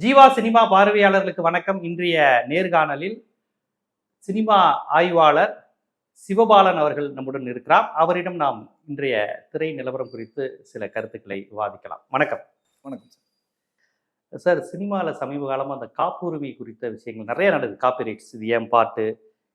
Jeeva cinema பார்வையாளர்களுக்கு வணக்கம். இன்றைய நேர்காணலில் சினிமா ஆய்வாளர் சிவபாலன் அவர்கள் நம்முடன் இருக்கிறார். அவரிடம் நாம் இன்றைய திரை நிலவரம் குறித்து சில கருத்துக்களை விவாதிக்கலாம். வணக்கம். வணக்கம் சார். சார் சினிமாவில் சமீப காலமாக அந்த காப்புரிமை குறித்த விஷயங்கள் நிறைய நடக்குது. காப்பிரைட்ஸ் இது என் பாட்டு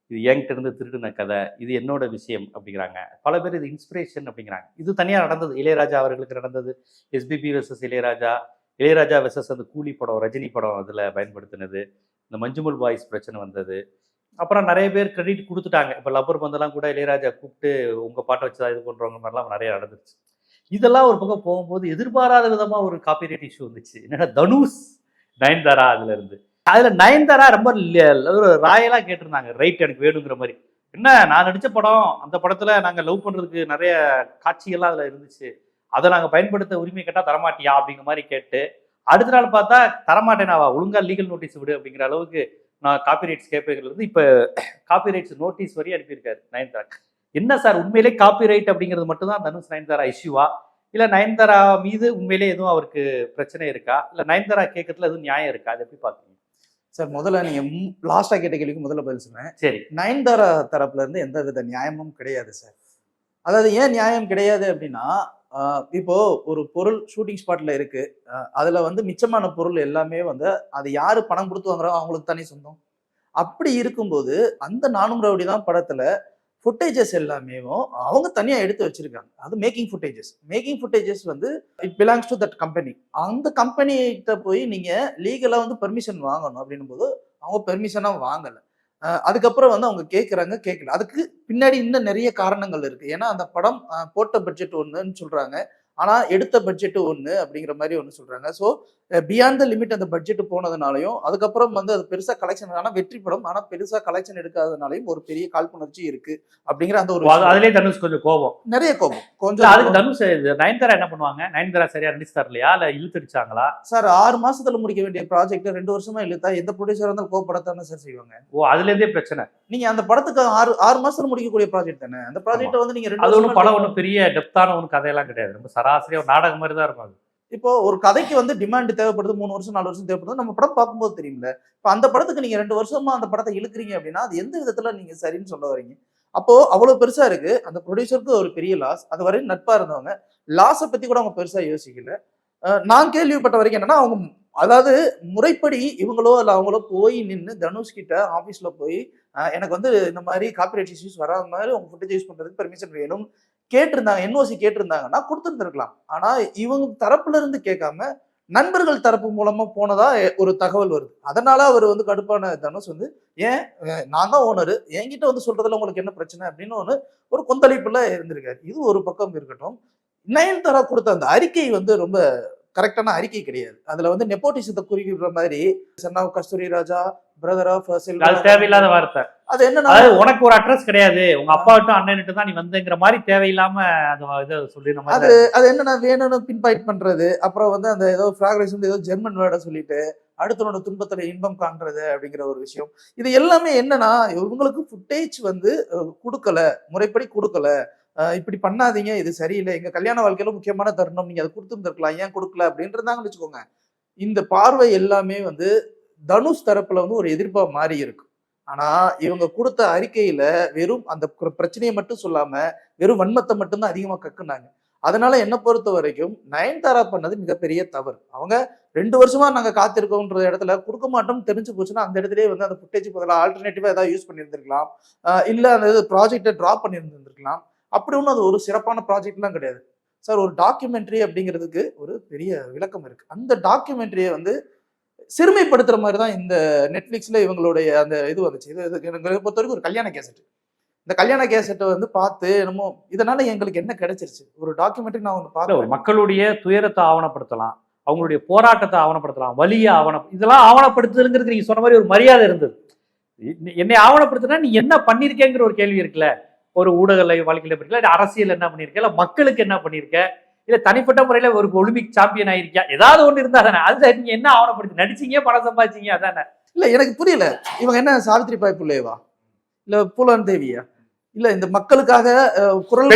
இது என்கிட்ட இருந்து திருடின கதை இது என்னோட விஷயம் அப்படிங்கிறாங்க. பல பேர் இது இன்ஸ்பிரேஷன் அப்படிங்கிறாங்க. இது தனியாக நடந்தது. இளையராஜா அவர்களுக்கு நடந்தது. எஸ்பிபி வெர்சஸ் இளையராஜா இளையராஜா வெர்சஸ் அந்த கூலி படம் ரஜினி படம் அதில் பயன்படுத்தினது. இந்த மஞ்சுமல் பாய்ஸ் பிரச்சனை வந்தது. அப்புறம் நிறைய பேர் கிரெடிட் கொடுத்துட்டாங்க. இப்போ லப்பர் பந்தெல்லாம் கூட இளையராஜா கூப்பிட்டு உங்கள் பாட்டை வச்சு தான் இது பண்ணுறவங்க மாதிரிலாம் நிறைய நடந்துருச்சு. இதெல்லாம் ஒரு பக்கம் போகும்போது எதிர்பாராத விதமாக ஒரு காப்பிரைட் இஷ்யூ வந்துச்சு. என்னென்னா தனுஷ் நயன்தாரா அதுல இருந்து. அதுல நயன்தாரா ரொம்ப ஒரு ராயலா கேட்டிருந்தாங்க. ரைட் எனக்கு வேணுங்கிற மாதிரி. என்ன? நான் நடிச்ச படம் அந்த படத்துல நாங்க லவ் பண்றதுக்கு நிறைய காட்சிகள்லாம் அதுல இருந்துச்சு. அதை நாங்க பயன்படுத்த உரிமை கேட்டா தரமாட்டியா அப்படிங்கிற மாதிரி கேட்டு அடுத்த நாள் பார்த்தா தரமாட்டேனாவா ஒழுங்கா லீகல் நோட்டீஸ் விடு அப்படிங்கிற அளவுக்கு நான் காப்பிரைட்ஸ் கேட்பேங்கிறது இப்ப காப்பிரைட்ஸ் நோட்டீஸ் வரையும் அனுப்பியிருக்காரு நயன்தாரா. என்ன சார் உண்மையிலே காப்பிரைட் அப்படிங்கிறது மட்டும்தான் தனுஷ் நயன்தாரா இஷ்யூவா இல்ல நயன்தாரா மீது உண்மையிலே எதுவும் அவருக்கு பிரச்சனை இருக்கா? இல்ல நயன்தாரா கேட்கறதுல எதுவும் நியாயம் இருக்கா? அது எப்படி பாக்குறீங்க சார் முதல்ல நீங்க லாஸ்டா கேட்ட கேள்விக்கு முதல்ல பதில் சொன்னேன் சரி. நயன்தாரா தரப்புல இருந்து எந்த வித நியாயமும் கிடையாது சார். அதாவது ஏன் நியாயம் கிடையாது அப்படின்னா இப்போ ஒரு பொருள் ஷூட்டிங் ஸ்பாட்ல இருக்கு. அதுல வந்து மிச்சமான பொருள் எல்லாமே வந்து அது யாரு பணம் கொடுத்து வாங்குறோம் அவங்களுக்கு தானே சொந்தம். அப்படி இருக்கும்போது அந்த நானும் ரவுடி தான் படத்துல ஃபுட்டேஜஸ் எல்லாமே அவங்க தனியா எடுத்து வச்சிருக்காங்க. அது மேக்கிங் ஃபுட்டேஜஸ் மேக்கிங் ஃபுட்டேஜஸ் வந்து it belongs to that company அந்த கம்பெனிகிட்ட போய் நீங்க லீகலா வந்து பெர்மிஷன் வாங்கணும் அப்படின்னும் போது அவங்க பெர்மிஷனா வாங்கலை. அதுக்கப்புறம் வந்து அவங்க கேட்குறாங்க கேட்கல அதுக்கு பின்னாடி இன்னும் நிறைய காரணங்கள் இருக்கு. ஏன்னா அந்த படம் போட்ட பட்ஜெட் ஒன்றுன்னு சொல்றாங்க. ஆனா எடுத்த பட்ஜெட் ஒன்று அப்படிங்கிற மாதிரி ஒன்று சொல்றாங்க. ஸோ பியாண்ட் த லிமிட் அந்த பட்ஜெட் போனதுனாலையும் அதுக்கப்புறம் வந்து அது பெருசா கலெக்ஷன் ஆனா வெற்றி படம் ஆனா பெருசா கலெக்ஷன் எடுக்காதனாலையும் ஒரு பெரிய காழ்ப்புணர்ச்சி இருக்கு அப்படிங்கிற அந்த ஒரு அதுலயே தனுஷ் கொஞ்சம் கோபம். நிறைய கோபம். கொஞ்சம் அதுக்கு தனுஷ் நயன்தாரா என்ன பண்ணுவாங்க? நயன்தாரா சரியா நடிச்சு தரலையா? இல்ல இழுத்தடிச்சாங்களா? சார் ஆறு மாசத்துல முடிக்க வேண்டிய ப்ராஜெக்ட் ரெண்டு வருஷமா இழுத்தா எந்த ப்ரொடியூசரா இருந்தாலும் கோபப்படத்தானே சார் செய்வாங்க? ஓ அதுல இருந்தே பிரச்சனை. நீங்க அந்த படத்துக்கு ஆறு ஆறு மாசத்துல முடிக்கக்கூடிய ப்ராஜெக்ட் தானே? அந்த ப்ராஜெக்ட் வந்து நீங்க ரெண்டு அது வருஷமா படம் ஒண்ணும் பெரிய டெப்தான ஒன்றும் கதையெல்லாம் கிடையாது. ரொம்ப சராசரியாக ஒரு நாடகம் மாதிரி தான் இருக்கும் அது. இப்போ ஒரு கதைக்கு வந்து டிமாண்ட் தேவைப்படுது மூணு வருஷம் நாலு வருஷம் தேவைப்படுது. நம்ம படம் பார்க்கும்போது தெரியும்ல. இப்போ அந்த படத்துக்கு நீங்க ரெண்டு வருஷமா அந்த படத்தை இழுக்கிறீங்க அப்படின்னா அது எந்த விதத்துல நீங்க சரின்னு சொல்ல வரீங்க? அப்போ அவ்வளவு பெருசா இருக்கு. அந்த ப்ரொடியூசருக்கு ஒரு பெரிய லாஸ் அது வரையும் நட்பா இருந்தவங்க. லாஸை பத்தி கூட அவங்க பெருசா யோசிக்கல. நான் கேள்விப்பட்ட வரைக்கும் என்னன்னா அவங்க அதாவது முறைப்படி இவங்களோ இல்லை அவங்களோ போய் நின்று தனுஷ் கிட்ட ஆஃபீஸில் போய் எனக்கு வந்து இந்த மாதிரி காப்பிரைட் இஷ்யூஸ் வராத மாதிரி உங்க ஃபுட்டேஜ் யூஸ் பண்ணுறதுக்கு பெர்மிஷன் வேணும். கேட்டிருந்தாங்க என்ஓசி கேட்டிருந்தாங்கன்னா கொடுத்துருந்துருக்கலாம். ஆனா இவங்க தரப்புல இருந்து கேட்காம நண்பர்கள் தரப்பு மூலமா போனதா ஒரு தகவல் வருது. அதனால அவர் வந்து கடுப்பான தனுஷ் வந்து ஏன்? நான் தான் ஓனர் என்கிட்ட வந்து சொல்றதுல உங்களுக்கு என்ன பிரச்சனை? அப்படின்னு ஒன்று ஒரு கொந்தளிப்புல இருந்திருக்காரு. இது ஒரு பக்கம் இருக்கட்டும். நயன்தாரா கொடுத்த அந்த அறிக்கை வந்து ரொம்ப கரெக்டான அறிக்கை கிடையாது. அதுல வந்து நெப்போட்டிசத்தை குறிக்கிற மாதிரி son of Kasthuri Raja brother of அது தேவையில்லாத வார்த்தை. அது அதாவது உனக்கு ஒரு அட்ரஸ் கிடையாது. உங்க அப்பாட்டும் அண்ணன்ட்டு தான் நீ வந்தங்கிற மாதிரி தேவையில்லாம அது இதை சொல்லி நம்ம அது அது என்னன்னா வேணும்னு பின்பாயிண்ட் பண்றது அப்புறம் வந்து அந்த ஏதோ ஃப்ராக்ரன்ஸ் வந்து ஏதோ ஜெர்மன் வேர்டை சொல்லிட்டு அடுத்தவனோட துன்பத்துல இன்பம் காண்றது அப்படிங்கிற ஒரு விஷயம். இது எல்லாமே என்னன்னா இவங்களுக்கு ஃபுட்டேஜ் வந்து கொடுக்கல முறைப்படி கொடுக்கல. இப்படி பண்ணாதீங்க இது சரியில்லை. எங்க கல்யாண வாழ்க்கையில முக்கியமான தருணம். நீங்க அதை கொடுத்துருந்துருக்கலாம். ஏன் கொடுக்கல அப்படின்றதாங்கன்னு வச்சுக்கோங்க. இந்த பார்வை எல்லாமே வந்து தனுஷ் தரப்புல வந்து ஒரு எதிர்ப்பா மாறி இருக்கு. ஆனா இவங்க கொடுத்த அறிக்கையில வெறும் அந்த பிரச்சனையை மட்டும் சொல்லாம வெறும் வன்மத்தை மட்டும்தான் அதிகமா கக்குனாங்க. அதனால என்ன பொறுத்த வரைக்கும் நயன்தாரா பண்ணது மிகப்பெரிய தவறு. அவங்க ரெண்டு வருஷமா நாங்க காத்திருக்கோன்ற இடத்துல கொடுக்க மாட்டோம் தெரிஞ்சு போச்சுன்னா அந்த இடத்துலயே வந்து அந்த ஃபுட்டேஜ் பதிலாக ஆல்டர்னேட்டிவா ஏதாவது யூஸ் பண்ணியிருந்திருக்கலாம். இல்ல அந்த ப்ராஜெக்டை ட்ராப் பண்ணியிருந்திருக்கலாம் அப்படி ஒன்றும் அது ஒரு சிறப்பான ப்ராஜெக்ட்லாம் கிடையாது. சார் ஒரு டாக்குமெண்ட்ரி அப்படிங்கிறதுக்கு ஒரு பெரிய விளக்கம் இருக்கு. அந்த டாக்குமெண்ட்ரியை வந்து சிறுமைப்படுத்துற மாதிரி தான் இந்த நெட்ஃபிளிக்ஸ்ல இவங்களுடைய அந்த இது வந்துச்சு. இது எனக்கு பொறுத்த வரைக்கும் ஒரு கல்யாண கேசட் இந்த கல்யாண கேசட்டை வந்து பார்த்து என்னமோ இதனால எங்களுக்கு என்ன கிடைச்சிருச்சு? ஒரு டாக்குமெண்ட்ரி நான் ஒன்று பார்த்தேன் மக்களுடைய துயரத்தை ஆவணப்படுத்தலாம். அவங்களுடைய போராட்டத்தை ஆவணப்படுத்தலாம். வலியை ஆவண இதெல்லாம் ஆவணப்படுத்துறதுங்கிறது நீங்க சொன்ன மாதிரி ஒரு மரியாதை இருந்தது. என்னை ஆவணப்படுத்தினா நீ என்ன பண்ணிருக்கேங்கிற ஒரு கேள்வி இருக்குல்ல? ஒரு ஊடக வாழ்க்கையில பண்ணிருக்கல இல்ல அரசியல் என்ன பண்ணிருக்க இல்ல மக்களுக்கு என்ன பண்ணிருக்க? இல்ல தனிப்பட்ட முறையில ஒரு ஒலிம்பிக் சாம்பியன் ஆயிருக்கியா? ஏதாவது ஒண்ணு இருந்தா தானே. அது நீங்க என்ன ஆவணப்படுத்தி நடிச்சீங்க பணம் சம்பாதிச்சீங்க அதானே. இல்ல எனக்கு புரியல. இவங்க என்ன சாவித்ரி பாய் பிள்ளையவா? இல்ல பூலான் தேவியா? இல்ல இந்த மக்களுக்காக குரல்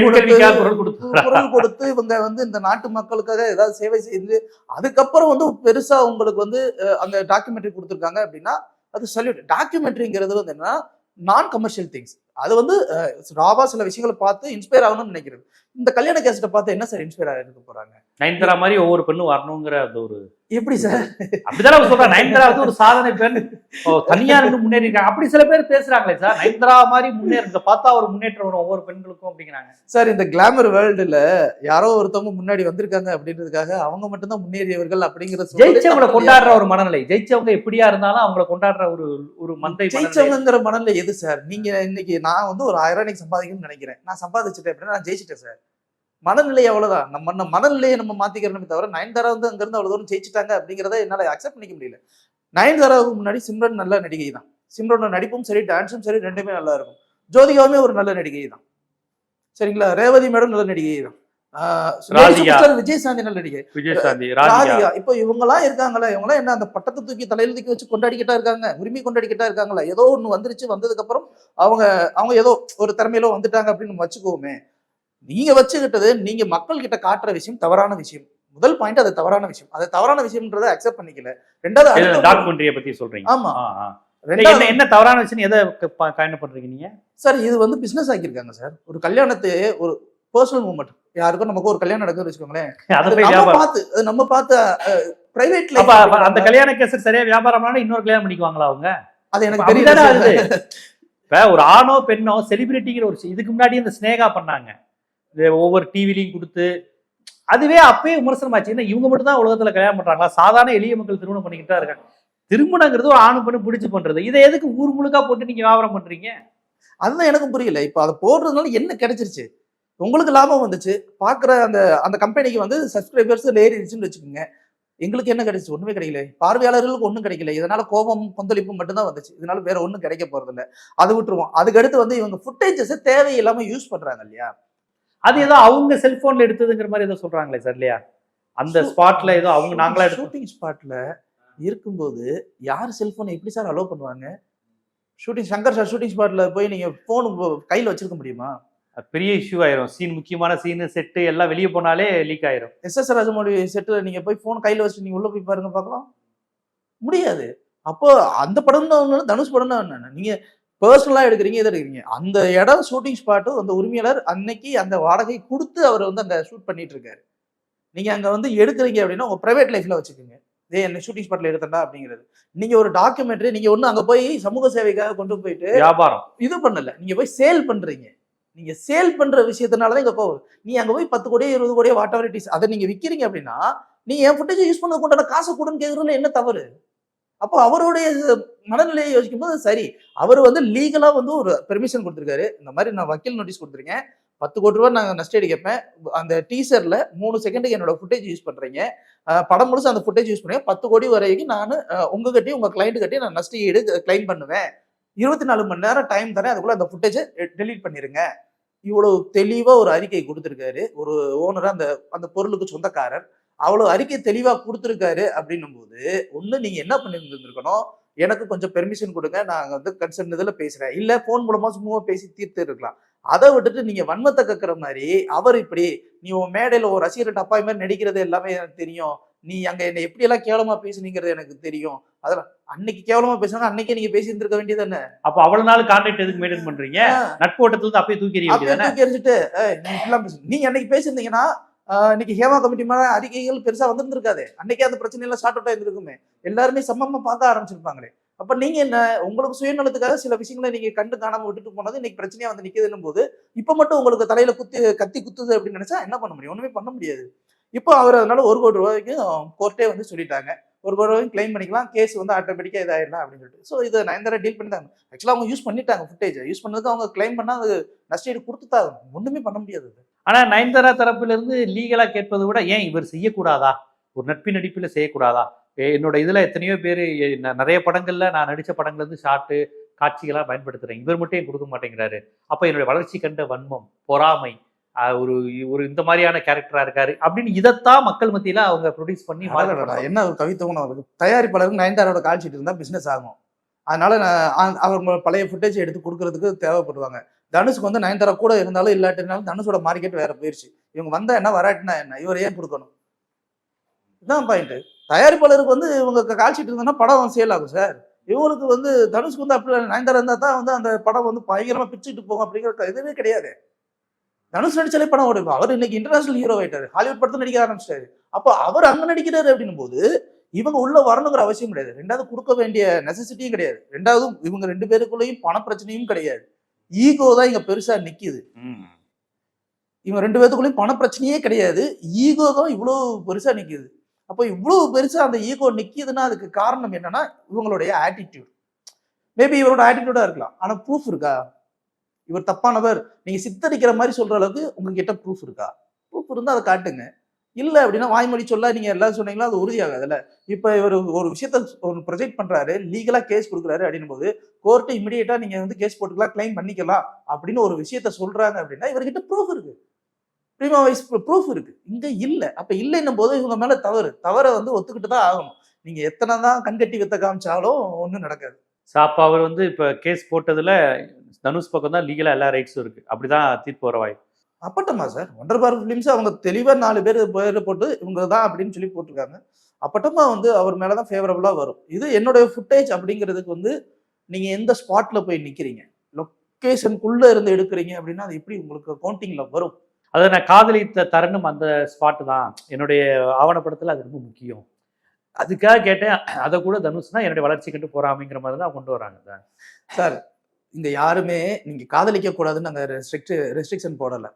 கொடுத்து குரல் கொடுத்து. இவங்க வந்து இந்த நாட்டு மக்களுக்காக ஏதாவது சேவை செய்து அதுக்கப்புறம் வந்து பெருசா உங்களுக்கு வந்து அந்த டாக்குமெண்ட்ரி கொடுத்துருக்காங்க அப்படின்னா அது சல்யூட் டாக்குமெண்ட்ரிங்கிறது வந்து என்னன்னா நான் கமர்ஷியல் திங்ஸ் அது வந்து ராவா சில விஷயங்களை பார்த்து இன்ஸ்பயர் ஆகணும்னு நினைக்கிறது. இந்த கல்யாண கேசட்டை பார்த்து என்ன சார் இன்ஸ்பயர் ஆகிருக்க போறாங்க? நயன்தாரா மாதிரி ஒவ்வொரு பெண்ணும் வரணுங்கிற அந்த ஒரு எப்படி சார் அப்படிதானே சொல்றாங்க நயன்தாரா வந்து ஒரு சாதனை பெண். தனியா இருந்து முன்னேறி இருக்காங்க. அப்படி சில பேர் பேசுறாங்களே சார் நயன்தாரா மாதிரி முன்னேற பார்த்தா ஒரு முன்னேற்றம் வரும் ஒவ்வொரு பெண்களுக்கும் அப்படிங்கிறாங்க. சார் இந்த கிளாமர் வேர்ல்டுல யாரோ ஒருத்தவங்க முன்னாடி வந்திருக்காங்க அப்படின்றதுக்காக அவங்க மட்டும்தான் முன்னேறியவர்கள் அப்படிங்கிற சொல்றதே ஜெயிச்சவங்களை? கொண்டாடுற ஒரு மனநிலை. ஜெயிச்சவங்க எப்படியா இருந்தாலும் அவங்கள கொண்டாடுற ஒரு ஒரு மந்தை ஜெயிச்சவங்கிற மனநிலை எது சார் நீங்க இன்னைக்கு நான் வந்து ஒரு ஆயிரம் ரூபாய் சம்பாதிக்கணும்னு நினைக்கிறேன். நான் சம்பாதிச்சிட்டேன் அப்படின்னா நான் ஜெயிச்சிட்டேன் சார். மனநிலை அவ்வளோதான் நம்ம நம்ம மனநிலையை நம்ம மாற்றிக்கிறோமே தவிர நயன்தாரா வந்து அங்கேருந்து அவ்வளோ அவ்வளவு தூரம் ஜெயிச்சிட்டாங்க அப்படிங்கறத என்னால அக்செப்ட் பண்ணிக்க முடியல. நயன்தாராவுக்கு முன்னாடி சிம்ரன் நல்ல நடிகை தான். சிம்ரனோட நடிப்பும் சரி டான்ஸும் சரி ரெண்டுமே நல்லா இருக்கும். ஜோதிகாவுமே ஒரு நல்ல நடிகை தான். சரிங்களா? ரேவதி மேடம் நல்ல நடிகை தான். விஜயசாந்தி நல்ல நடிகை விஜயசாந்தி ராதிகா. இப்போ இவங்கலாம் இருக்காங்களா இவங்கலாம் என்ன அந்த பட்டத்தை தூக்கி தலையில தூக்கி வச்சு கொண்டாடிக்கிட்டா இருக்காங்க உரிமை கொண்டாடிக்கிட்டா இருக்காங்களா? ஏதோ ஒண்ணு வந்துருச்சு வந்ததுக்கு அப்புறம் அவங்க அவங்க ஏதோ ஒரு திறமையில வந்துட்டாங்க அப்படின்னு வச்சுக்கோமே நீங்க வச்சுக்கிட்டது நீங்க மக்கள் கிட்ட காட்டுற விஷயம் தவறான விஷயம். முதல் பாயிண்ட் அது தவறான விஷயம். அது தவறான விஷயம்ன்றதை அக்செப்ட் பண்ணிக்கல. ரெண்டாவது டாக்குமெண்ட்ரியை பத்தி சொல்றீங்க. ஆமா. என்ன என்ன தவறான விஷயம் எதை பண்றீங்க நீங்க? சார் இது வந்து பிசினஸ் ஆக்கியிருக்காங்க சார். ஒரு கல்யாணத்தை ஒரு பர்சனல் மூமெண்ட் யாருக்கும் நமக்கு ஒரு கல்யாணம் நடக்குதுன்னு வச்சுக்கோங்களேன். பார்த்து நம்ம பார்த்து பிரைவேட் அப்ப அப்ப அந்த கல்யாண கேசட் சரியா வியாபாரம் ஆனா இன்னொரு கல்யாணம் பண்ணிக்குவாங்களா அவங்க? அது எனக்கு ஆகுது. இப்ப ஒரு ஆணோ பெண்ணோ செலிபிரிட்டிங்கிற ஒரு. இதுக்கு முன்னாடி இந்த ஸ்னேகா பண்ணாங்க. ஒவ்வொரு டிவிலையும் கொடுத்து அதுவே அப்பயே விமர்சனமாச்சு. என்ன இவங்க மட்டும் தான் உலகத்துல கல்யாணம் பண்றாங்களா? சாதாரண எளிய மக்கள் திருமணம் பண்ணிக்கிட்டு தான் இருக்காங்க. திருமணங்கிறது ஒரு ஆணு பெண்ணு பிடிச்சு பண்றது. இதை எதுக்கு ஊர் முழுக்கா போட்டு நீங்க வியாபாரம் பண்றீங்க? அதுதான் எனக்கும் புரியல. இப்போ அதை போடுறதுனால என்ன கிடைச்சிருச்சு? உங்களுக்கு லாபம் வந்துச்சு. பார்க்குற அந்த அந்த கம்பெனிக்கு வந்து சப்ஸ்கிரைபர்ஸ் ஏறிடுச்சுன்னு வச்சுக்கோங்க. எங்களுக்கு என்ன கிடைச்சு ஒண்ணுமே கிடைக்கல. பார்வையாளர்களுக்கு ஒன்றும் கிடைக்கல. இதனால கோபம் கொந்தளிப்பு மட்டும்தான் வந்துச்சு. இதனால வேற ஒன்றும் கிடைக்க போறது இல்ல அது விட்டுருவோம். அதுக்கு அடுத்து வந்து இவங்க ஃபுட்டேஜஸ் தேவையில்லாம யூஸ் பண்றாங்க இல்லையா? அது ஏதோ அவங்க செல்போன்ல எடுத்ததுங்கிற மாதிரி ஏதோ சொல்றாங்களே சார் இல்லையா? அந்த ஸ்பாட்ல ஏதோ அவங்க நாங்களா ஷூட்டிங் ஸ்பாட்ல இருக்கும்போது யார் செல்போனை எப்படி சார் அலோவ் பண்ணுவாங்க? ஷூட்டிங் சங்கர் சார் ஷூட்டிங் ஸ்பாட்ல போய் நீங்க போன் கையில வச்சிருக்க முடியுமா? பெரிய இஷ்யூ ஆயிரும். சீன் முக்கியமான சீன் செட்டு எல்லாம் வெளியே போனாலே லீக் ஆயிரும். எஸ் எஸ் ராஜமௌழி செட்டில் நீங்க போய் ஃபோன் கையில வச்சுட்டு நீங்க உள்ள போய் பாருங்க பார்க்கலாம். முடியாது. அப்போ அந்த படம் தான் தனுஷ் படம் தான் ஒண்ணு. நீங்க பர்சனலா எடுக்கிறீங்க இதை எடுக்கிறீங்க? அந்த இடம் ஷூட்டிங் ஸ்பாட்டும் அந்த உரிமையாளர் அன்னைக்கு அந்த வாடகை கொடுத்து அவர் வந்து அங்க ஷூட் பண்ணிட்டு இருக்காரு. நீங்க அங்க வந்து எடுக்கிறீங்க அப்படின்னா உங்க பிரைவேட் லைஃப்ல வச்சுக்கோங்க. இதே என்ன ஷூட்டிங் ஸ்பாட்ல எடுத்தா அப்படிங்கிறது. நீங்க ஒரு டாக்குமெண்ட்ரி நீங்க ஒண்ணு அங்க போய் சமூக சேவைக்காக கொண்டு போயிட்டு வியாபாரம். இது பண்ணல. நீங்க போய் சேல் பண்றீங்க. நீங்கள் சேல் பண்ணுற விஷயத்தினால தான் இங்க கோவம் நீ அங்கே போய் பத்து கோடியோ இருபது கோடியோ வாட் எவர் இட் இஸ் அதை நீங்கள் விற்கிறீங்க அப்படின்னா நீ என் ஃபுட்டேஜ் யூஸ் பண்ணது கொண்டாட காசை கொடுன்னு கேட்குறதுல என்ன தவறு? அப்போ அவருடைய மனநிலையை யோசிக்கும் போது சரி அவர் வந்து லீகலாக வந்து ஒரு பெர்மிஷன் கொடுத்துருக்காரு. இந்த மாதிரி நான் வக்கீல் நோட்டீஸ் கொடுத்துருக்கேன். பத்து கோடி ரூபாய் நான் நஷ்டஈடு கேட்பேன். அந்த டீசரில் மூணு செகண்டுக்கு என்னோட ஃபுட்டேஜ் யூஸ் பண்ணுறீங்க படம் முழுசு அந்த ஃபுட்டேஜ் யூஸ் பண்ணுங்க. பத்து கோடி வரைக்கும் நான் உங்கள் கட்டி உங்கள் கிளைண்ட் கட்டி நான் நஷ்டஈடு கிளைம் பண்ணுவேன். இருபத்தி நாலு மணி நேரம் டைம் தரேன். அதுக்குள்ள அந்த ஃபுட்டேஜை டெலீட் பண்ணிருங்க. இவ்வளவு தெளிவா ஒரு அறிக்கை கொடுத்துருக்காரு. ஒரு ஓனர் அந்த அந்த பொருளுக்கு சொந்தக்காரர். அவ்வளவு அறிக்கை தெளிவா கொடுத்துருக்காரு அப்படின்னும் போது ஒண்ணு நீங்க என்ன பண்ணிருந்துருக்கணும்? எனக்கு கொஞ்சம் பெர்மிஷன் கொடுங்க. நான் வந்து கன்சர்ன் இதில் பேசுறேன். இல்ல போன் மூலமா சும்மா பேசி தீர்த்து இருக்கலாம். அதை விட்டுட்டு நீங்க வன்மத்தை கக்குற மாதிரி அவர் இப்படி நீ உன் மேடையில ஒரு ரசிகர் டப்பாய் மாதிரி நடிக்கிறது எல்லாமே எனக்கு தெரியும். நீ அங்க என்ன எப்படி எல்லாம் கேவலமா பேசுனீங்கிறது எனக்கு தெரியும். அதெல்லாம் அன்னைக்கு கேவலமா பேசுனாங்க அன்னைக்கே நீங்க பேசி இருந்திருக்க வேண்டியது அப்ப அவ்வளவு நாள் கான்டாக்ட் எதுக்கு மெயின்டைன் பண்றீங்க? நட்பு ஓட்டத்துல இருந்து அப்பயே தூக்கி எறிய தூக்கி எறிஞ்சிட்டு "ஏய், நீ இப்படிலாம் பேசு நீங்க அன்னைக்கு பேசியிருந்தீங்கன்னா இன்னைக்கு ஹேமா கமிட்டி மேல அறிக்கைகள் பெருசா வந்திருந்திருக்காது. அன்னைக்கே அந்த பிரச்சனை எல்லாம் ஷார்ட் அவுட் ஆயிருந்திருக்குமே. எல்லாருமே சமமா பார்க்க ஆரம்பிச்சிருப்பாங்களே. அப்ப நீங்க என்ன உங்களுக்கு சுயநலத்துக்காக சில விஷயங்களை நீங்க கண்டு காணாம விட்டுட்டு போனது இன்னைக்கு பிரச்சனையா வந்து நிக்குதுன்னும் போது இப்ப மட்டும் உங்களுக்கு தலையில குத்தி கத்தி குத்துது அப்படின்னு நினைச்சா என்ன பண்ண முடியும்? ஒண்ணுமே பண்ண முடியாது. இப்போ அவர் அதனால ஒரு கோடி ரூபாய்க்கு கோர்ட்டே வந்து சொல்லிட்டாங்க. ஒரு வரைக்கும் கிளைம் பண்ணிக்கலாம் கேஸ் வந்து ஆட்டோமேட்டிக்காக இதாயிடலாம் அப்படின்னு சொல்லிட்டு. ஸோ இதை நயன்தாரா டீல் பண்ணிட்டாங்க. ஆக்சுவலாக அவங்க யூஸ் பண்ணிட்டாங்க ஃபுட்டேஜ் யூஸ் பண்ணதுக்கு அவங்க கிளைம் பண்ணா அது நஷ்டீடு கொடுத்துட்டாங்க. ஒன்றுமே பண்ண முடியாது அது. நயன்தாரா தரப்பிலிருந்து லீகலாக கேட்பதை விட ஏன் இவர் செய்யக்கூடாதா? ஒரு நட்பின் நடிப்பில் செய்யக்கூடாதா? என்னோட இதில் எத்தனையோ பேர் நிறைய படங்களில் நான் நடித்த படங்கள்லேருந்து ஷார்ட்டு காட்சிகளாக பயன்படுத்துகிறேன் இவர் மட்டும் கொடுக்க மாட்டேங்கிறாரு? அப்போ என்னுடைய வளர்ச்சி கண்ட வன்மம் பொறாமை ஒரு ஒரு இந்த மாதிரியான கேரக்டரா இருக்காரு அப்படின்னு இதைத்தான் மக்கள் மத்தியில அவங்க ப்ரொடியூஸ் பண்ணி என்ன ஒரு கவித்துவம் அவருக்கு தயாரிப்பாளருக்கு நயன்தாரோட கால் ஷீட் இருந்தா பிசினஸ் ஆகும். அதனால அவங்க பழைய ஃபுட்டேஜ் எடுத்து கொடுக்கறதுக்கு தேவைப்படுவாங்க. தனுஷ்க்கு வந்து நயன்தாரா கூட இருந்தாலும் இல்லாட்டினாலும் தனுஷோட மார்க்கெட் வேற போயிருச்சு. இவங்க வந்தா என்ன வராட்டினா என்ன? இவர் ஏன் கொடுக்கணும்? இதுதான் பாயிண்ட் தயாரிப்பாளருக்கு வந்து இவங்க கால்ஷீட் இருந்ததுன்னா படம் சேல் ஆகும் சார் இவங்களுக்கு வந்து தனுஷ்க்கு வந்து அப்படி நயன்தாரா இருந்தா தான் வந்து அந்த படம் வந்து பயங்கரமா பிச்சுட்டு போகும் அப்படிங்கிற இதுவே கிடையாது. தனுஷ் நடிச்சாலே படம் ஓடும் அவர் இன்னைக்கு இன்டர்நேஷனல் ஹீரோ ஆயிட்டாரு. ஹாலிவுட் படத்துல நடிக்க ஆரம்பிச்சிட்டாரு. அப்போ அவர் அங்க நடிக்கிறாரு அப்படின்னும் போது இவங்க உள்ள வரணுங்கிற அவசியம் கிடையாது. ரெண்டாவது கொடுக்க வேண்டிய நெசசிட்டியும் கிடையாது. ரெண்டாவது இவங்க ரெண்டு பேருக்குள்ளேயும் பண பிரச்சனையும் கிடையாது. ஈகோ தான் இங்க பெருசா நிக்குது. இவங்க ரெண்டு பேத்துக்குள்ளேயும் பண பிரச்சனையே கிடையாது. ஈகோ தான் இவ்வளவு பெருசா நிக்குது. அப்போ இவ்வளவு பெருசா அந்த ஈகோ நிக்குதுன்னா அதுக்கு காரணம் என்னன்னா இவங்களுடைய ஆட்டிடியூட் மேபி இவரோட ஆட்டிடியூடா இருக்கலாம். ஆனா ப்ரூஃப் இருக்கா? இவர் தப்பானவர். நீங்க சித்தரிக்கிற மாதிரி சொல்ற அளவுக்கு உங்ககிட்ட ப்ரூஃப் இருக்கா? ப்ரூஃப் இருந்தால் அதை காட்டுங்க. இல்ல அப்படின்னா வாய்மொழி சொல்ல நீங்க எல்லாரும் சொன்னீங்களா? அது உறுதியாகாதுல்ல. இப்ப இவர் ஒரு விஷயத்த ஒரு ப்ரொஜெக்ட் பண்றாரு லீகலா கேஸ் கொடுக்குறாரு அப்படின்னும் போது கோர்ட்டு இமிடியேட்டா நீங்க வந்து கேஸ் போட்டுக்கலாம் கிளைம் பண்ணிக்கலாம் அப்படின்னு ஒரு விஷயத்த சொல்றாங்க அப்படின்னா இவர்கிட்ட ப்ரூஃப் இருக்கு. ப்ரீமா வைஸ் ப்ரூஃப் இருக்கு. இங்க இல்ல. அப்ப இல்லைன்னும் போது இவங்க மேல தவறு. தவறை வந்து ஒத்துக்கிட்டு தான் ஆகணும். நீங்க எத்தனை தான் கண்கட்டி வித்த காமிச்சாலும் ஒன்றும் நடக்காது. சாப்பா அவர் வந்து இப்ப கேஸ் போட்டதுல தனுஷ் பக்கம் தான் லீகலா எல்லா ரைட்ஸும் இருக்கு. அப்படிதான் தீர்ப்பு வர வாய்ப்பு. அப்பட்டமா சார்? ஒன்றரை பார் ஃபிலிம்ஸ் அவங்க தெளிவா நாலு பேர் பேர் போட்டு இவங்க தான் அப்படின்னு சொல்லி போட்டிருக்காங்க. அப்பட்டமா வந்து அவர் மேலதான் ஃபேவரபுளா வரும். இது என்னுடைய ஃபுட்டேஜ் அப்படிங்கிறதுக்கு வந்து நீங்க எந்த ஸ்பாட்ல போய் நிக்கிறீங்க? லொக்கேஷனுக்குள்ள இருந்து எடுக்கிறீங்க அப்படின்னா அது எப்படி உங்களுக்கு கவுண்டிங்ல வரும்? அதை நான் காதலித்த தருணம் அந்த ஸ்பாட் தான். என்னுடைய ஆவணப்படத்துல அது ரொம்ப முக்கியம். அதுக்காக கேட்டேன். அதை கூட தனுஷ் தான் என்னுடைய வளர்ச்சி கண்டு போறாமைங்கிற மாதிரி தான் கொண்டு வராங்க சார் இங்க யாருமே நீங்க காதலிக்க கூடாதுன்னு நாங்க ரெஸ்ட்ரிக்ட் ரெஸ்ட்ரிக்ஷன் போடல.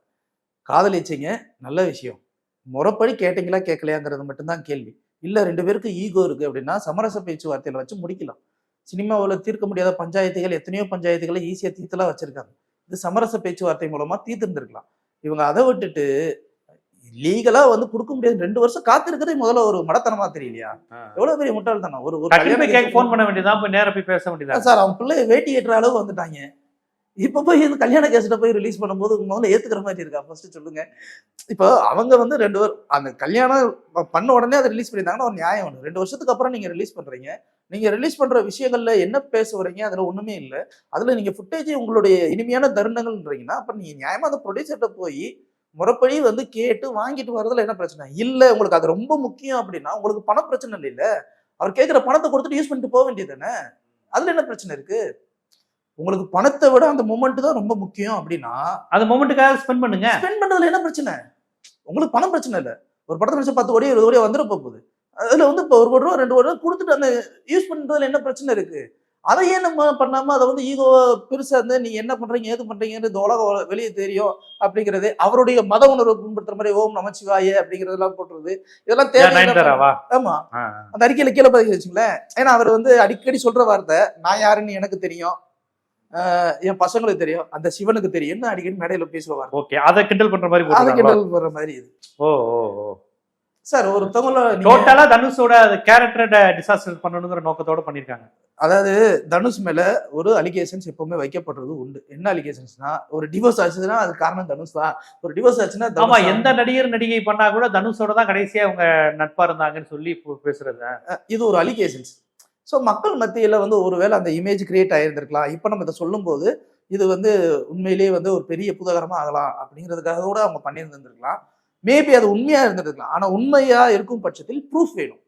காதலிச்சீங்க நல்ல விஷயம். முறைப்படி கேட்டீங்களா கேட்கலையாங்கிறது மட்டும்தான் கேள்வி. இல்ல ரெண்டு பேருக்கு ஈகோ இருக்கு அப்படின்னா சமரச பேச்சுவார்த்தையில வச்சு முடிக்கலாம். சினிமாவில் தீர்க்க முடியாத பஞ்சாயத்துகள் எத்தனையோ பஞ்சாயத்துகளை ஈஸியா தீர்த்தலாம் வச்சிருக்காங்க. இது சமரச பேச்சுவார்த்தை மூலமா தீர்த்திருந்திருக்கலாம். இவங்க அதை விட்டுட்டு லீகலா வந்து கொடுக்க முடியாது. ரெண்டு வருஷம் காத்திருக்கிறதே முதல்ல ஒரு மடத்தனமா தெரியலையா? எவ்வளவு பெரிய முட்டாள்தனம் ஒரு ஒரு ஃபோன் பண்ண வேண்டியதான் போய் நேரா போய் பேச வேண்டியதா சார் அவன் பிள்ளை வேட்டி ஏற்ற அளவு வந்துட்டாங்க. இப்ப போய் இந்த கல்யாண கேசட்ட போய் ரிலீஸ் பண்ணும்போது முதல்ல ஏத்துக்கிற மாதிரி இருக்கா? ஃபர்ஸ்ட் சொல்லுங்க. இப்போ அவங்க வந்து ரெண்டு பேர் அந்த கல்யாணம் பண்ண உடனே அதை ரிலீஸ் பண்ணியிருந்தாங்கன்னா ஒரு நியாயம் ஒன்று ரெண்டு வருஷத்துக்கு அப்புறம் நீங்க ரிலீஸ் பண்றீங்க. நீங்க ரிலீஸ் பண்ற விஷயங்கள்ல என்ன பேச வரீங்க அதுல ஒண்ணுமே இல்லை. அதுல நீங்க ஃபுட்டேஜ் உங்களுடைய இனிமையான தருணங்கள்ன்றீங்கன்னா அப்ப நீங்க நியாயமா அந்த ப்ரொடியூசர்கிட்ட போய் முறைப்படி வந்து கேட்டு வாங்கிட்டு வர்றதுல என்ன பிரச்சனை? இல்ல உங்களுக்கு அது ரொம்ப முக்கியம் அப்படின்னா உங்களுக்கு பண பிரச்சனை இல்லை அவர் கேட்குற பணத்தை கொடுத்துட்டு யூஸ் பண்ணிட்டு போக வேண்டியது தானே அதுல என்ன பிரச்சனை இருக்கு? உங்களுக்கு பணத்தை விட அந்த மூமெண்ட் தான் ரொம்ப முக்கியம் அப்படின்னா அந்த மொமெண்ட்டுக்காக ஸ்பெண்ட் பண்ணுங்க. ஸ்பெண்ட் பண்றதுல என்ன பிரச்சனை? உங்களுக்கு பணம் பிரச்சனை இல்லை. ஒரு படத்தை நினைச்சா பத்து கோடி இருபது கோடி வந்துட போகுது. அதுல வந்து இப்போ ஒரு கோடி ரூபா ரெண்டு கோடி ரூபா கொடுத்துட்டு அந்த யூஸ் பண்றதுல என்ன பிரச்சனை இருக்கு? அதை ஏன் நம்ம பண்ணாம அதை வந்து ஈகோ பெருசா இருந்து நீங்க என்ன பண்றீங்க ஏது பண்றீங்கன்னு இந்த உலகம் வெளியே தெரியும் அப்படிங்கிறது அவருடைய மத உணர்வை புண்படுத்துற மாதிரி ஓம் நமச்சிவாய அப்படிங்கறதெல்லாம் போட்டுறது இதெல்லாம் ஏன் தேவை நயன்தாராவா ஆமா. அந்த அறிக்கையில கீழே பதிவு வச்சுங்களேன். ஏன்னா அவர் வந்து அடிக்கடி சொல்ற வார்த்தை நான் யாருன்னு எனக்கு தெரியும். என் பசங்களுக்கு தெரியும். அந்த சிவனுக்கு தெரியும்னு அடிக்கடி மேடையில வார்த்தை. ஓகே அதை கிண்டல் பண்ற மாதிரி அதை? கிண்டல் போடுற மாதிரி இது. ஓ ஓ ஓ. சார் ஒருத்தவங்கள டோட்டலா தனுஷோட கேரக்டரை டிசாஸ்டர் பண்ணணுங்கிற நோக்கத்தோட பண்ணிருக்காங்க. அதாவது தனுஷ் மேல ஒரு அலிகேஷன்ஸ் எப்பவுமே வைக்கப்படுறது உண்டு. என்ன அலிகேஷன்ஸ்னா ஒரு டிவோர்ஸ் ஆச்சுன்னா அது காரணம் தனுஷ் தான். ஒரு டிவோர்ஸ் ஆச்சுன்னா ஆமா. எந்த நடிகர் நடிகை பண்ணா கூட தனுஷோட தான் கடைசியா அவங்க நட்பா இருந்தாங்கன்னு சொல்லி பேசுறது. இது ஒரு அலிகேஷன்ஸ் ஸோ மக்கள் மத்தியில வந்து ஒருவேளை அந்த இமேஜ் கிரியேட் ஆயிருந்திருக்கலாம். இப்போ நம்ம இதை சொல்லும்போது இது வந்து உண்மையிலேயே வந்து ஒரு பெரிய புதகரமா ஆகலாம் அப்படிங்கிறதுக்காக கூட அவங்க பண்ணியிருந்திருக்கலாம் மேபி அது உண்மையாக இருந்திருக்கலாம். ஆனால் உண்மையாக இருக்கும் பட்சத்தில் ப்ரூஃப் வேணும்.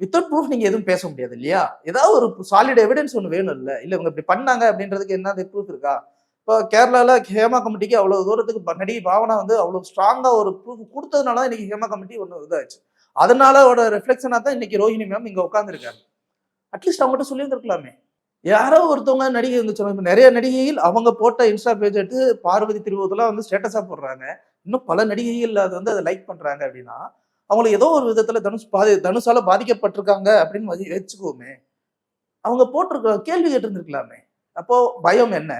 வித்தவுட் ப்ரூஃப் நீங்க எதுவும் பேச முடியாது இல்லையா? ஏதாவது ஒரு சாலிட் எவிடன்ஸ் ஒன்று வேணும் இல்ல இல்லை இவங்க இப்படி பண்ணாங்க அப்படின்றதுக்கு என்ன ப்ரூஃப் இருக்கா? இப்போ கேரளாவில் ஹேமா கமிட்டிக்கு அவ்வளோ தூரத்துக்கு நடிகை பாவனா வந்து அவ்வளோ ஸ்ட்ராங்காக ஒரு ப்ரூஃப் கொடுத்ததுனால தான் இன்னைக்கு ஹேமா கமிட்டி ஒன்று இதாச்சு. அதனால ஒரு ரிஃப்ளெக்ஷனாக தான் இன்னைக்கு ரோஹிணி மேம் இங்கே உட்காந்துருக்காங்க அட்லீஸ்ட் அவங்ககிட்ட சொல்லியிருந்திருக்கலாமே. யாரோ ஒருத்தவங்க நடிகை வந்து சொன்னாங்க நிறைய நடிகைகள் அவங்க போட்ட இன்ஸ்டா பேஜ் எடுத்து பார்வதி திருவோதெல்லாம் வந்து ஸ்டேட்டஸாக போடுறாங்க. இன்னும் பல நடிகைகள் அது வந்து அதை லைக் பண்றாங்க அப்படின்னா அவங்களுக்கு ஏதோ ஒரு விதத்துல தனுஷ் பாதி தனுஷால பாதிக்கப்பட்டிருக்காங்க அப்படின்னு வச்சு- வச்சுக்குவோமே அவங்க போட்டிருக்க கேள்வி கேட்டிருந்திருக்கலாமே. அப்போ பயம் என்ன?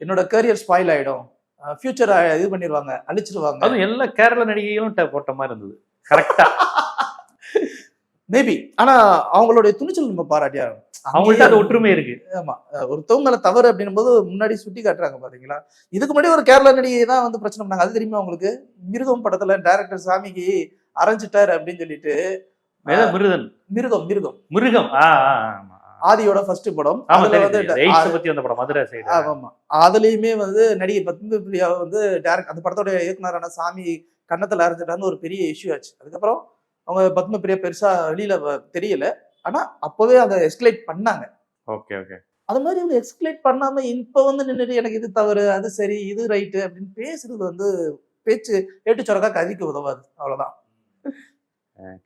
என்னோட கரியர் ஸ்பாயில் ஆயிடும். ஃபியூச்சர் இது பண்ணிடுவாங்க அழிச்சிருவாங்க. அதுவும் எல்லா கேரள நடிகைகளும் போட்ட மாதிரி இருந்தது. கரெக்டா மேபி ஆனா அவங்களுடைய துணிச்சல் நம்ம பாராட்டியா அவங்கள்ட்ட அது ஒற்றுமை இருக்கு. ஆமா. அஹ் ஒருத்தவங்க மேல தவறு அப்படின்னும் போது முன்னாடி சுட்டி காட்டுறாங்க பாத்தீங்களா? இதுக்கு முன்னாடி ஒரு கேரளா நடிகை தான் வந்து பிரச்சனை பண்ணாங்க. அது தெரியுமா உங்களுக்கு? மிருகம் படத்துல டைரக்டர் சாமிக்கு அரைஞ்சிட்டாரு அப்படின்னு சொல்லிட்டு மிருதன் மிருகம் மிருகம். மிருகம். ஆதியோட ஃபர்ஸ்ட் படம். அதுல வந்து ஆமா அதுலயுமே வந்து நடிகை பத்ம பிரியா வந்து டேரக்ட் அந்த படத்தோட இயக்குனரான சாமி கன்னத்துல அரைஞ்சிட்டான்னு ஒரு பெரிய இஷ்யூ ஆச்சு. அதுக்கப்புறம் அவங்க பத்ம பிரியா பெருசா வெளியில தெரியல. ஆனா அப்பவே அதை எஸ்கலேட் பண்ணாங்க. Okay okay. அது மாதிரி இவங்க எக்ஸ்கலேட் பண்ணாம இப்ப வந்து நின்னுட்டு எனக்கு இது தவறு அது சரி இது ரைட்டு அப்படின்னு பேசுறது வந்து பேச்சு ஏட்டு சொரக்கா கதிக்கு உதவாது. அவ்வளவுதான்.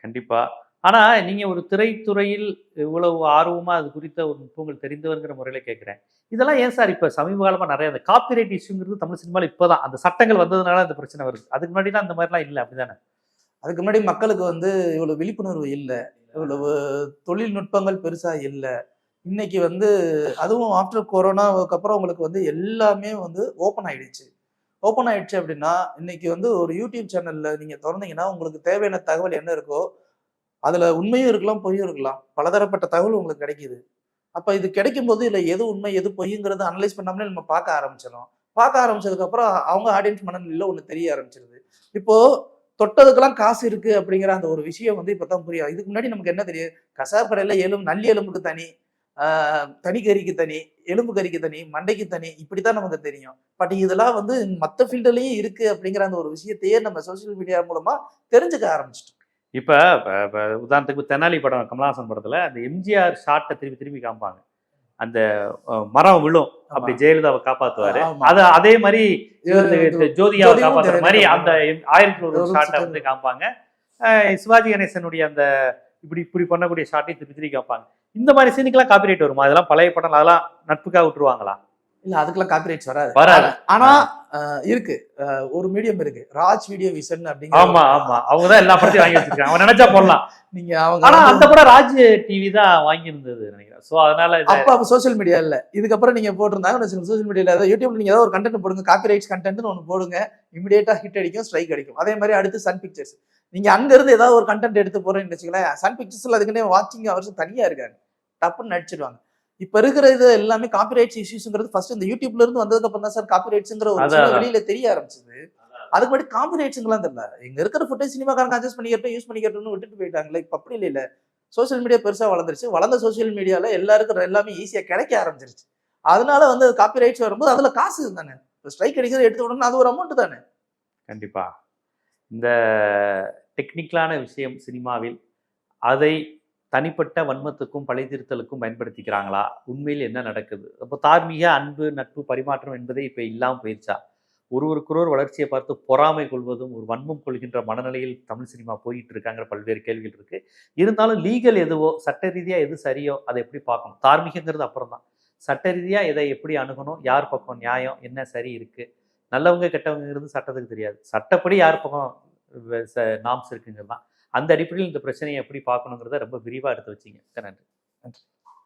கண்டிப்பா. ஆனா நீங்க ஒரு திரைத்துறையில் இவ்வளவு ஆர்வமா அது குறித்த ஒரு நுட்பங்கள் தெரிந்தவர்ங்கிற முறையில கேட்கிறேன். இதெல்லாம் ஏன் சார் இப்ப சமீப காலமா நிறைய அந்த காப்பிரைட் இஷ்யூங்கிறது தமிழ் சினிமால இப்பதான் அந்த சட்டங்கள் வந்ததுனால அந்த பிரச்சனை வருது. அதுக்கு முன்னாடிலாம் அந்த மாதிரிலாம் இல்லை அப்படிதானே? அதுக்கு முன்னாடி மக்களுக்கு வந்து இவ்வளவு விழிப்புணர்வு இல்லை இவ்வளவு தொழில்நுட்பங்கள் பெருசா இல்லை. இன்னைக்கு வந்து அதுவும் ஆஃப்டர் கொரோனாவுக்கு அப்புறம் உங்களுக்கு வந்து எல்லாமே வந்து ஓப்பன் ஆயிடுச்சு. ஓப்பன் ஆயிடுச்சு அப்படின்னா இன்னைக்கு வந்து ஒரு யூடியூப் சேனல்ல நீங்க திறந்தீங்கன்னா உங்களுக்கு தேவையான தகவல் என்ன இருக்கோ அதுல உண்மையும் இருக்கலாம் பொய்யும் இருக்கலாம். பலதரப்பட்ட தகவல் உங்களுக்கு கிடைக்குது. அப்ப இது கிடைக்கும் போது இல்லை எது உண்மை எது பொய்ங்கிறத அனலைஸ் பண்ணாமலே நம்ம பார்க்க ஆரம்பிச்சிடும் பார்க்க ஆரம்பிச்சதுக்கு அப்புறம் அவங்க ஆடியன்ஸ் மனநிலையில ஒன்று தெரிய ஆரம்பிச்சிருது. இப்போ தொட்டதுக்கெல்லாம் காசு இருக்கு அப்படிங்கிற அந்த ஒரு விஷயம் வந்து இப்பதான் புரியும். இதுக்கு முன்னாடி நமக்கு என்ன தெரியும்? கசாப் கடையில எலும்பு நல்லி எலும்புக்கு தனி தனிக்கறிக்கு தனி கறிக்கு தனி எலும்பு கறிக்கு தனி மண்டைக்கு தனி இப்படித்தான் நமக்கு தெரியும். பட் இதெல்லாம் வந்து மற்ற ஃபீல்டுலயும் இருக்கு அப்படிங்கிற அந்த ஒரு விஷயத்தையே நம்ம சோசியல் மீடியா மூலமா தெரிஞ்சுக்க ஆரம்பிச்சிட்டோம். இப்ப உதாரணத்துக்கு தெனாலி படம் கமலஹாசன் படத்துல அந்த எம்ஜிஆர் ஷார்ட்டை திரும்பி திரும்பி காமிப்பாங்க. அந்த மரம் விழும். அப்படி ஜெயலலிதாவை காப்பாத்துவாரு. அது அதே மாதிரி ஜோதிகாவும் காப்பாத்துற மாதிரி அந்த ஆயிரத்தி ஒரு ஷாட்டை. வந்து காமிப்பாங்க சிவாஜி கணேசனுடைய அந்த இப்படி இப்படி பண்ணக்கூடிய ஷாட்டை திருப்பி திருப்பி காமிப்பாங்க இந்த மாதிரி சீனுக்கெல்லாம் காப்பிரைட் வருமா? அதெல்லாம் பழைய படம் அதெல்லாம் நட்புக்காக விட்டுருவாங்களா? இல்ல அதுக்கெல்லாம் காப்பிரைட்ஸ் வராது. வராது. ஆனா இருக்கு. ஒரு மீடியம் இருக்கு. ராஜ் வீடியோ விசன் அப்படிங்கிற ஆமா ஆமா. அவங்கதான் எல்லா படத்தையும் வாங்கி வச்சிருக்காங்க. அவன் நினைச்சா போடலாம். நீங்க அவங்க ஆனா அந்த படம் ராஜ் டிவி தான் வாங்கியிருந்தது நினைக்கிறேன். சோ அதனால அப்ப அப்ப சோஷியல் மீடியா இல்ல. இதுக்கப்புறம் நீங்க போட்டிருந்தாங்க சோஷியல் மீடியால ஏதாவது யூடியூப்ல நீங்க ஏதாவது ஒரு கண்டென்ட் போடுங்க. காப்பி ரைட்ஸ் கண்டென்ட்னு ஒன்று போடுங்க. இமிடியேட்டா ஹிட் அடிக்கும் ஸ்ட்ரைக் அடிக்கும். அதே மாதிரி அடுத்து சன் பிக்சர்ஸ் நீங்க அங்க இருந்து ஏதாவது ஒரு கண்டென்ட் எடுத்து போறேன்னு வச்சுங்களேன் சன் பிக்சர்ஸ்ல அதுக்குன்னே வாட்சிங் அவர்ஸ் தனியா இருக்காங்க டப்புன்னு நடிச்சிடுவாங்க இப்ப இருக்கிற இது எல்லாமே காப்பி ரைட்ஸ் இஷ்யூஸ்ங்கிறது ஃபர்ஸ்ட் இந்த யூடியூப்ல இருந்து வந்ததுக்கு அப்புறம் தான் சார் காப்பி ரைட்ஸ்ங்கிற ஒரு. வெளியில தெரிய ஆரம்பிச்சது. அதுக்கு முன்னாடி ரைட்ஸ்ங்கெல்லாம் தெரியல. இங்க இருக்கிற ஃபுட்டேஜ் சினிமாக்காரங்க அட்ஜஸ்ட் பண்ணிக்கிறோம் யூஸ் பண்ணிக்கிறோம்னு விட்டுட்டு போயிட்டாங்களே. இப்ப அப்படி இல்ல சோஷியல் மீடியா பெருசாக வளர்ந்துருச்சு. வளர்ந்த சோஷியல் மீடியாவில் எல்லாருக்கும் எல்லாமே ஈஸியாக கிடைக்க ஆரம்பிச்சிருச்சு. அதனால வந்து காப்பி ரைட்ஸ் வரும்போது அதில் காசு தானே? இப்போ ஸ்ட்ரைக் அடிக்கிறது எடுத்து உடனே அது ஒரு அமௌண்ட் தானே? கண்டிப்பாக இந்த டெக்னிக்கலான விஷயம் சினிமாவில் அதை தனிப்பட்ட வன்மத்துக்கும் பழிதிருத்தலுக்கும் பயன்படுத்திக்கிறாங்களா? உண்மையில் என்ன நடக்குது? அப்போ தார்மீக அன்பு நட்பு பரிமாற்றம் என்பதே இப்போ இல்லாமல் போயிருச்சா? ஒருவருக்கொருவர் வளர்ச்சியை பார்த்து பொறாமை கொள்வதும் ஒரு வன்மம் கொள்கின்ற மனநிலையில் தமிழ் சினிமா போயிட்டு இருக்காங்கிற பல்வேறு கேள்விகள் இருக்கு. இருந்தாலும் லீகல் எதுவோ சட்ட ரீதியாக எது சரியோ அதை எப்படி பார்க்கணும்? தார்மீகங்கிறது அப்புறம் தான் சட்ட ரீதியாக இதை எப்படி அணுகணும்? யார் பக்கம் நியாயம்? என்ன சரி இருக்கு? நல்லவங்க கெட்டவங்கிறது சட்டத்துக்கு தெரியாது. சட்டப்படி யார் பக்கம் நாம்ஸ் இருக்குங்கிறது தான் அந்த அடிப்படையில் இந்த பிரச்சனையை எப்படி பார்க்கணுங்கிறத ரொம்ப விரிவாக எடுத்து வச்சிங்க. நன்றி. நன்றி.